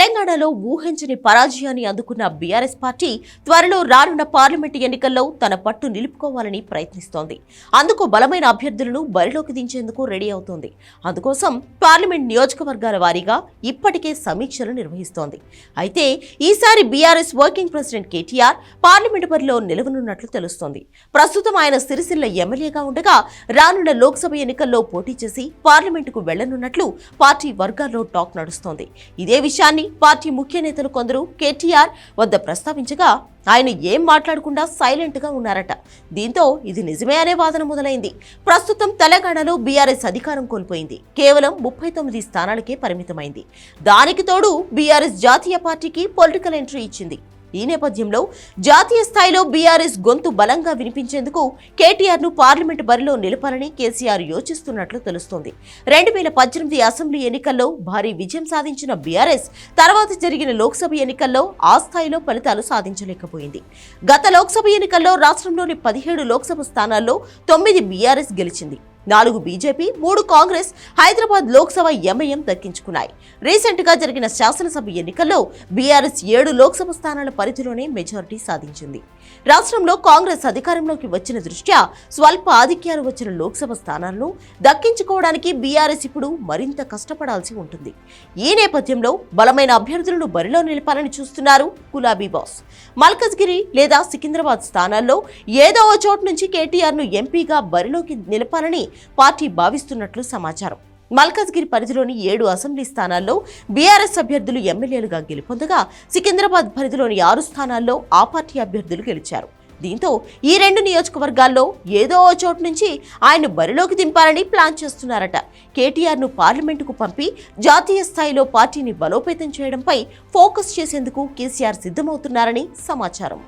తెలంగాణలో ఊహించని పరాజయాన్ని అందుకున్న బీఆర్ఎస్ పార్టీ త్వరలో రానున్న పార్లమెంటు ఎన్నికల్లో తన పట్టు నిలుపుకోవాలని ప్రయత్నిస్తోంది. అందుకు బలమైన అభ్యర్థులను బరిలోకి దించేందుకు రెడీ అవుతోంది. అందుకోసం పార్లమెంట్ నియోజకవర్గాల వారీగా ఇప్పటికే సమీక్షలు నిర్వహిస్తోంది. అయితే ఈసారి BRS working president KTR parliament బరిలో నిలవనున్నట్లు తెలుస్తోంది. ప్రస్తుతం ఆయన సిరిసిల్ల ఎమ్మెల్యేగా ఉండగా రానున్న లోక్సభ ఎన్నికల్లో పోటీ చేసి పార్లమెంటుకు వెళ్ళనున్నట్లు పార్టీ వర్గాల్లో టాక్ నడుస్తోంది. ఇదే విషయాన్ని పార్టీ ముఖ్య నేతలు కొందరు కేటీఆర్ వద్ద ప్రస్తావించగా ఆయన ఏం మాట్లాడకుండా సైలెంట్గా ఉన్నారట. దీంతో ఇది నిజమే అనే వాదన మొదలైంది. ప్రస్తుతం తెలంగాణలో బీఆర్ఎస్ అధికారం కోల్పోయింది. కేవలం ముప్పై తొమ్మిది స్థానాలకే పరిమితమైంది. దానికి తోడు బీఆర్ఎస్ జాతీయ పార్టీకి పొలిటికల్ ఎంట్రీ ఇచ్చింది. ఈ నేపథ్యంలో జాతీయ స్థాయిలో బీఆర్ఎస్ గొంతు బలంగా వినిపించేందుకు కేటీఆర్ను పార్లమెంటు బరిలో నిలపాలని కేసీఆర్ యోచిస్తున్నట్లు తెలుస్తోంది. రెండు వేల పద్దెనిమిది అసెంబ్లీ ఎన్నికల్లో భారీ విజయం సాధించిన బీఆర్ఎస్ తర్వాత జరిగిన లోక్సభ ఎన్నికల్లో ఆ స్థాయిలో ఫలితాలు సాధించలేకపోయింది. గత లోక్సభ ఎన్నికల్లో రాష్ట్రంలోని పదిహేడు లోక్సభ స్థానాల్లో తొమ్మిది బీఆర్ఎస్ గెలిచింది. నాలుగు బీజేపీ మూడు కాంగ్రెస్ హైదరాబాద్ లోక్సభ ఎంఐఎం దక్కించుకున్నాయి. రీసెంట్గా జరిగిన శాసనసభ ఎన్నికల్లో బీఆర్ఎస్ ఏడు లోక్సభ స్థానాల పరిధిలోనే మెజారిటీ సాధించింది. రాష్ట్రంలో కాంగ్రెస్ అధికారంలోకి వచ్చిన దృష్ట్యా స్వల్ప ఆధిక్యాలు వచ్చిన లోక్సభ స్థానాలను దక్కించుకోవడానికి బీఆర్ఎస్ ఇప్పుడు మరింత కష్టపడాల్సి ఉంటుంది. ఈ నేపథ్యంలో బలమైన అభ్యర్థులను బరిలో నిలపాలని చూస్తున్నారు గులాబీ బాస్. మల్కజ్గిరి లేదా సికింద్రాబాద్ స్థానాల్లో ఏదో ఓ చోటు నుంచి కేటీఆర్ను ఎంపీగా బరిలోకి నిలపాలని పార్టీ భావిస్తున్నట్లు సమాచారం. మల్కాజ్గిరి పరిధిలోని ఏడు అసెంబ్లీ స్థానాల్లో బీఆర్ఎస్ అభ్యర్థులు ఎమ్మెల్యేలుగా గెలుపొందగా సికింద్రాబాద్ పరిధిలోని ఆరు స్థానాల్లో ఆ పార్టీ అభ్యర్థులు గెలిచారు. దీంతో ఈ రెండు నియోజకవర్గాల్లో ఏదో ఓ చోటు నుంచి ఆయన బరిలోకి దింపాలని ప్లాన్ చేస్తున్నారట. కేటీఆర్ను పార్లమెంటుకు పంపి జాతీయ స్థాయిలో పార్టీని బలోపేతం చేయడంపై ఫోకస్ చేసేందుకు కేసీఆర్ సిద్ధమవుతున్నారని సమాచారం.